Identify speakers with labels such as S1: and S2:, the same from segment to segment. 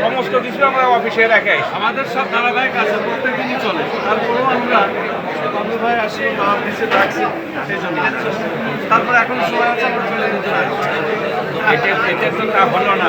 S1: সমস্ত কিছু আমরা অফিসে রেখে আসি
S2: আমাদের সব ধারাবাহিক আছে প্রত্যেক দিনই চলে। তারপরেও আমরা বাবু ভাই আসলে মা অফিসে ডাকছে সেই জন্য তারপরে এখন সময় আছে
S1: এটা এটা তো তা হলো না।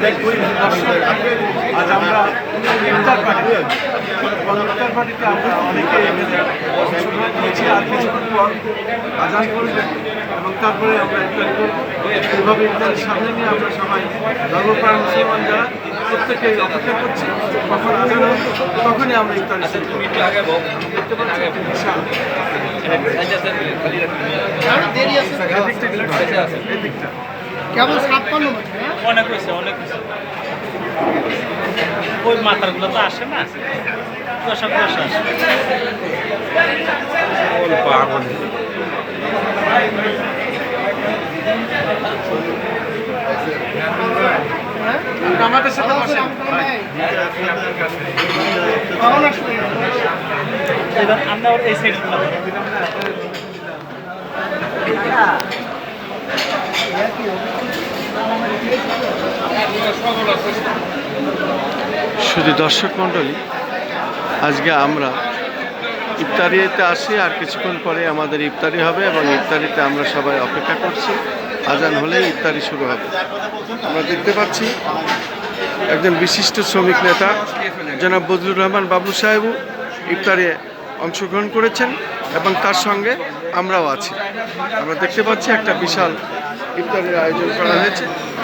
S2: সেটা বোঝে না তাদের চারটে রেখে দিই আজ আমরা ইফতার পার্টি ইফতার পার্টিতে আমরা অনেকে অংশগ্রহণ করেছি আর কিছুক্ষণ পর আজান করবেন এবং তারপরে আমরা ইফতার করব এইভাবে ইফতারের সামনে নিয়ে আমরা সবাই ধর্মপ্রাণ মুসলমান যারা প্রত্যেকে অপেক্ষা করছি কখন আজান হবে তখনই আমরা ইফতার দেখতে পাচ্ছি হয়?
S3: কেবল হ্যাঁ?
S4: অনেক হয়েছে অনেক হয়েছে ওই মাথাগুলো তো আসে না। কুয়াশা কুয়াশা আসে।
S1: পাগল?
S2: আমাদের সাথে বসেন
S4: এবার আমরা এই সাইডগুলো
S2: শুধু দর্শক মণ্ডলী, আজকে আমরা ইফতারিতে আসি আর কিছুক্ষণ পরে আমাদের ইফতারি হবে এবং ইফতারিতে আমরা সবাই অপেক্ষা করছি। আজান হলেই ইফতারি শুরু হবে। আমরা দেখতে পাচ্ছি একজন বিশিষ্ট শ্রমিক নেতা, জনাব বজলুর রহমান বাবু সাহেবও ইফতারে অংশগ্রহণ করেছেন এবং তার সঙ্গে আমরাও আছি। আমরা দেখতে পাচ্ছি একটা বিশাল ইফতারের আয়োজন করা হয়েছে।